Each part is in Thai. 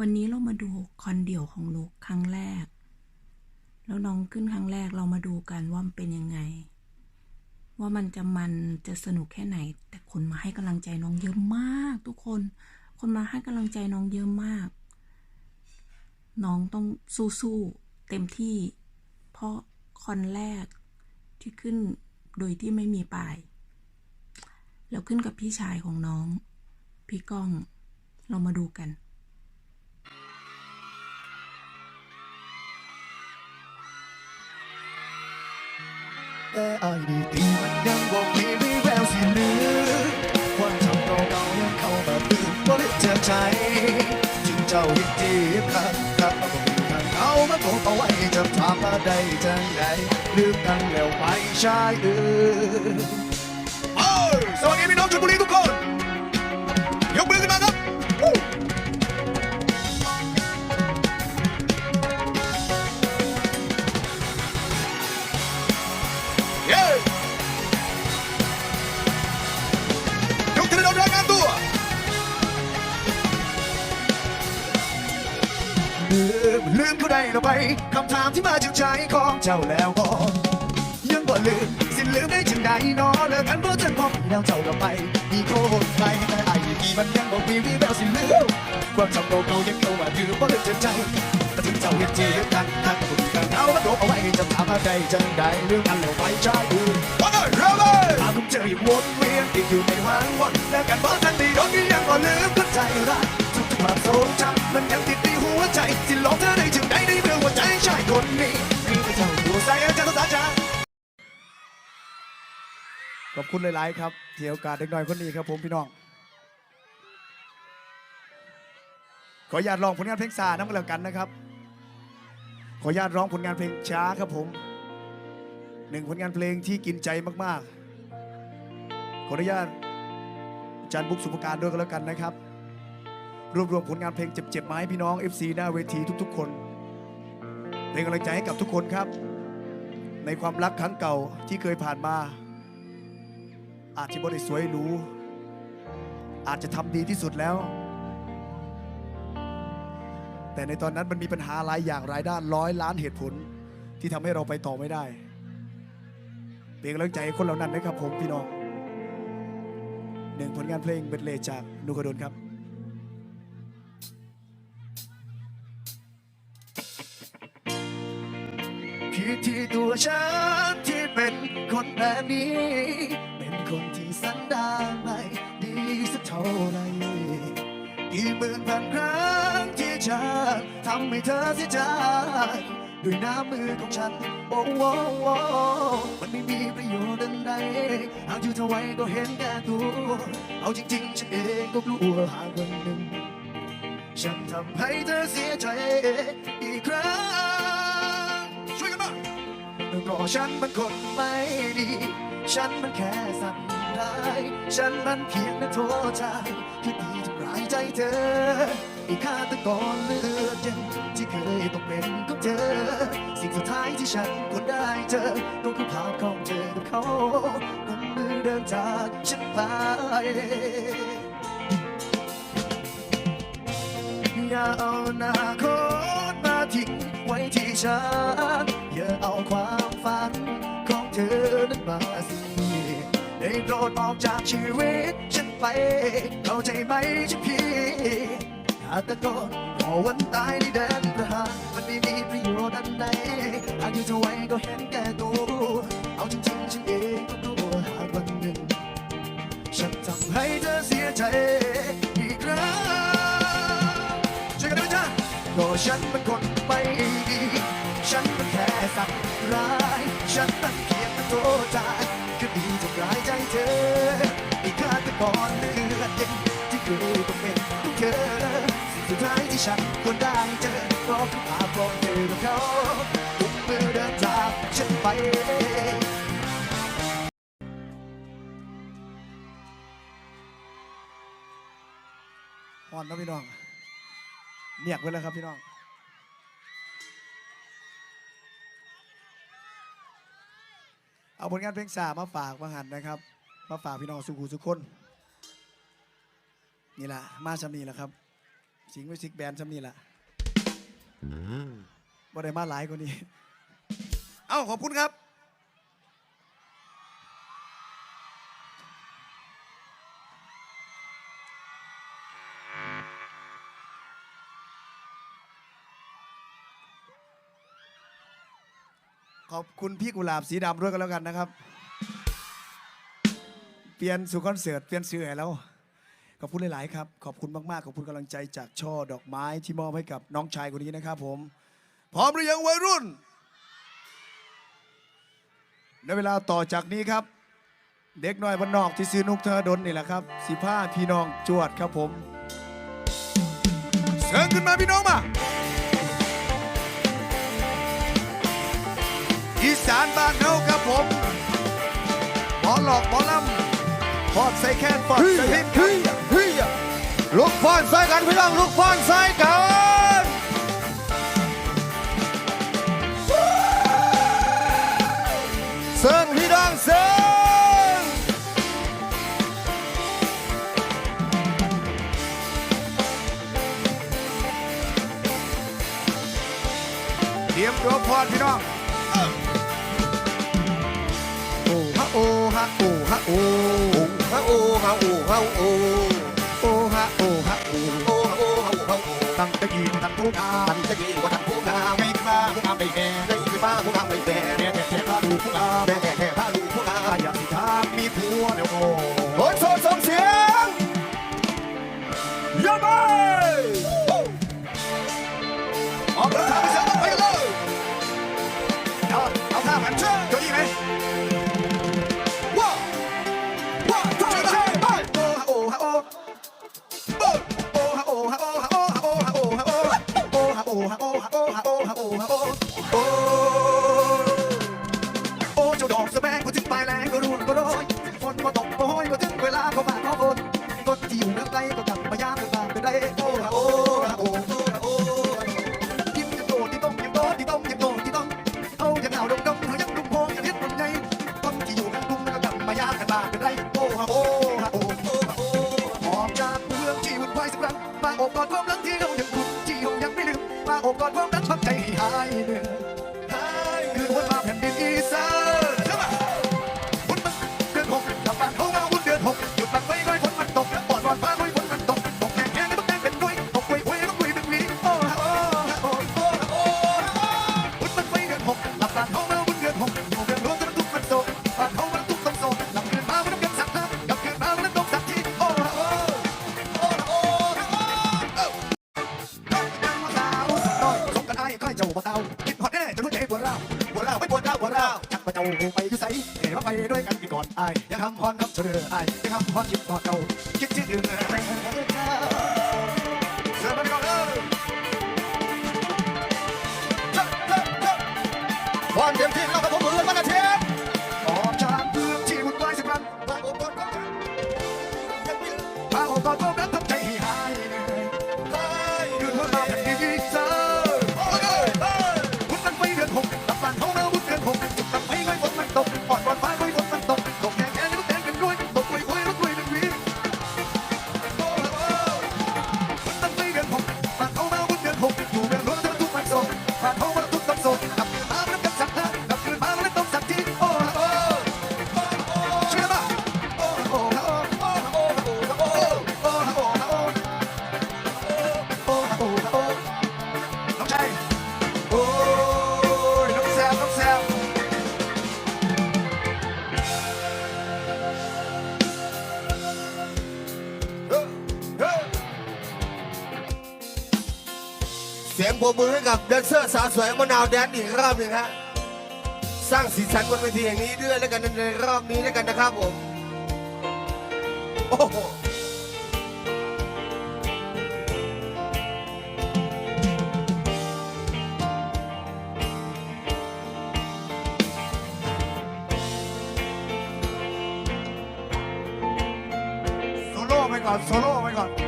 วันนี้เรามาดูคอนเดี่ยวของนุกครั้งแรก แล้วน้องขึ้นครั้งแรกเรามาดูกันว่ามันเป็นยังไง ว่ามันจะมันจะสนุกแค่ไหน แต่คนมาให้กำลังใจน้องเยอะมากทุกคน คนมาให้กำลังใจน้องเยอะมาก น้องต้องสู้ๆเต็มที่ เพราะคอนแรกที่ขึ้นโดยที่ไม่มีปลาย แล้วขึ้นกับพี่ชายของน้อง พี่ก้องเรามาดูกัน แต่อายดีตีมันยังบอกมีวิแววสิเหลือความทำเราเก่ายังเข้ามาตื่นบ่เลยเจ็บใจจึงเจ้าเห็นจีบกันครับเอาก็มีทางเขามาโกเอาไว้จะถามมาได้จังใดลืมกันแล้วไปช่เออโอ้สวัสดีพี่น้องชลบุรีทุกคน ยกมือขึ้นมาครับ ได้เราไปคำถามที่มาจากใจของเจ้าแล้วก็ยังบ่ลืมสิ้นลืมได้จังใดเนอเลิกกันเพราะฉันพบแล้วเจ้าก็ไปมีโคตรไปแต่ไอ้ที่มันยังบ่มีวิแววสิ้นลืมความจำเราเขายังเข้ามาดื่มเพราะเลิกเจ็บใจแต่ถึงเจ้าเห็นเจ็บกันทางกับคนกันเอามาโดเอาไว้จะถามมาได้จังใดเรื่องกันแล้วไปใช่ดูว่าไงเริ่มเลยหากคุณเจออยู่วนเวียนติดอยู่ในวังวนแล้วกันเพราะทันทีโดนที่ยังบ่ลืมกันใจรักทุกความทรงจำมันยังติดในหัวใจที่หลอกเธอได้ นนี้คือเจ้าตัวสายอาจารย์สาจาขอบคุณหลาย ๆ ครับที่ให้โอกาสเด็กน้อยคนนี้ครับผมพี่น้อง ขออนุญาตร้องผลงานเพลงซาน้ำกันแล้วกันนะครับ ขออนุญาตร้องผลงานเพลงช้าครับผมหนึ่งผลงานเพลงที่กินใจมาก ๆ ขออนุญาตอาจารย์บุ๊กสุภการด้วยกันแล้วกันนะครับ รวบรวมผลงานเพลงเจ็บๆมาให้พี่น้อง FC หน้าเวทีทุก ๆ คน เป็นกำลังใจให้กับทุกคนครับ ในความรักครั้งเก่าที่เคยผ่านมา อาจจะบริสวยหรูอาจจะทำดีที่สุดแล้ว แต่ในตอนนั้นมันมีปัญหาหลายอย่างหลายด้านร้อยล้านเหตุผลที่ทำให้เราไปต่อไม่ได้ เป็นกำลังใจคนเหล่านั้นนะครับผมพี่น้องหนึ่งผลงานเพลงเบดเลจากนุกดลครับ ที่ตัวฉันที่เป็นคนแบบนี้ เป็นคนที่สันดานไม่ดีสักเท่าไหรกี่หมื่นพันครั้งที่ฉันทำให้เธอเสียใจด้วยน้ำมือของฉันโอ้โหมันไม่มีประโยชน์ใดหากอยู่เท่าไว้ก็เห็นแก่ตัว เอาจริงๆ ฉันเองก็กลัวหากวันหนึ่ง ฉันทำให้เธอเสียใจ ฉันมันคนไม่ดี ฉันมันแค่สัตว์ร้ายฉันมันเพียงนักโทษใจที่ดีทำร้ายใจเธออีกฆาตกรเลือดเย็นที่เคยตกเป็นของเธอ สิ่งสุดท้ายที่ฉันควรได้เจอก็คือภาพของเธอกับเขากุมมือเดินจากฉันไปอย่าเอาอนาคตมาทิ้งไว้ที่ฉัน ดออกจากชีวิตฉันไป เข้าใจไหมฉันพี่หากตะโกนรอวันตายในแดนประหารมันไม่มีประโยชน์อันใดหากอยู่เท่าไว้ก็เห็นแก่ตัวเอาจริงๆฉันเองก็กลัวหากวันหนึ่ง ฉันทำให้เธอเสียใจอีกครั้งช่วยกันด้วยจ้าก็ฉันเป็นคนไม่ดีฉันเป็นแค่สัตว์ร้าย ฉันมันเพียงเป็นตัวใจ คือดีทำร้ายใจเธออีกฆาตกรเลือดเย็นที่เคยต้องเป็นของเธอสิ่งสุดท้ายที่ฉันควรได้เจอก็คือภาพของเธอกับเขาทุกมือเดินจากฉันไปอ่อนนะพี่น้องเมียกไว้แล้วครับพี่น้อง เอาผลงานเพลงสามาฝากมาหันนะครับ มาฝากพี่น้องสุขุสุขคน นี่แหละมาชำนีแหละครับ สิงห์มิวสิกแบนด์ซำนี่ล่ะบ่ได้มาหลายกว่านี้ เอ้าขอบคุณครับ ขอบคุณพี่กุหลาบสีดำด้วยกันแล้วกันนะครับ เปลี่ยนสู่คอนเสิร์ตเปลี่ยนชื่อแล้ว ขอบคุณหลาย ๆ ครับ ขอบคุณมาก ๆ ขอบคุณกำลังใจจากช่อดอกไม้ที่มอบให้กับน้องชายคนนี้นะครับผม พร้อมหรือยังวัยรุ่น ในเวลาต่อจากนี้ครับ เด็กน้อยบ้านนอกที่ซื้อนุกเธอดนนี่แหละครับสิผ้าพี่น้องจวดครับผม เชิญขึ้นมาพี่น้องมา อีสานบ้านเฮาครับผมหมอหลอกหมอลำฟอดใส่แค้นฟอดใส่ลิ้นครับลุกฟ้อนใส่กันพี่น้องลุกฟ้อนใส่กันเซิงพี่น้องเซิงเตรียมตัวพอดพี่น้อง โอ้ฮะโอ้ฮะโอฮะโอฮะโอ้ฮะโอ้ฮะโอ้โอฮะโอฮะโอฮะโอตั้งแต่กี้ตั้งทุกงามันนจะดีกว่าทำผู้งามไม่มาผู้งามไม่แก่ไม่ฟ้าผู้งามไม่แก่แม่แก่แท้พาดูผู้งามแม่แก่แก่ กอดความรักพักใจให้หายเหนื่อยหายคือวันมาแผ่นดินอีสานาวจักมาเจ้าไปอยู่ไสเห็นว่าไปด้วยกันกี่ก่อนไอ้ยังทำพรนับเธอไอ้ยังทำพรคิดพอเก่าคิดชื่ออื่น สียงปรบมือให้กับแดนเซอร์สาวสวยมะนาวแดนอีกรอบหนึ่งฮะสร้างสีสันบนเวทีแห่งนี้ด้วยแล้วกันในรอบนี้แล้วกันนะครับผมโอ้โหโซโล่ไปก่อนโซโล่ไปก่อน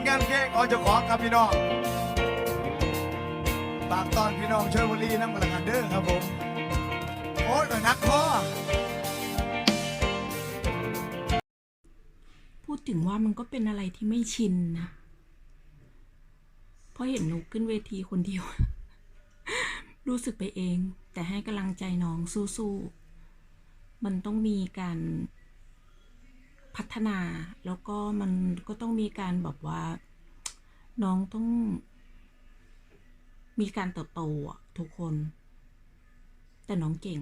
ลงานเพลงของเจ้าของครับพี่น้องฝากตอนพี่น้องเชอร์บุรีน้ำกระกันเด้อครับผมโอ้ยหน่อยนักคอพูดถึงว่ามันก็เป็นอะไรที่ไม่ชินนะเพราะเห็นนุกขึ้นเวทีคนเดียว รู้สึกไปเอง แต่ให้กำลังใจน้องสู้ๆมันต้องมีการ พัฒนา แล้วก็มันก็ต้องมีการแบบว่า น้องต้อง มีการเติบโตอะทุกคน แต่น้องเก่ง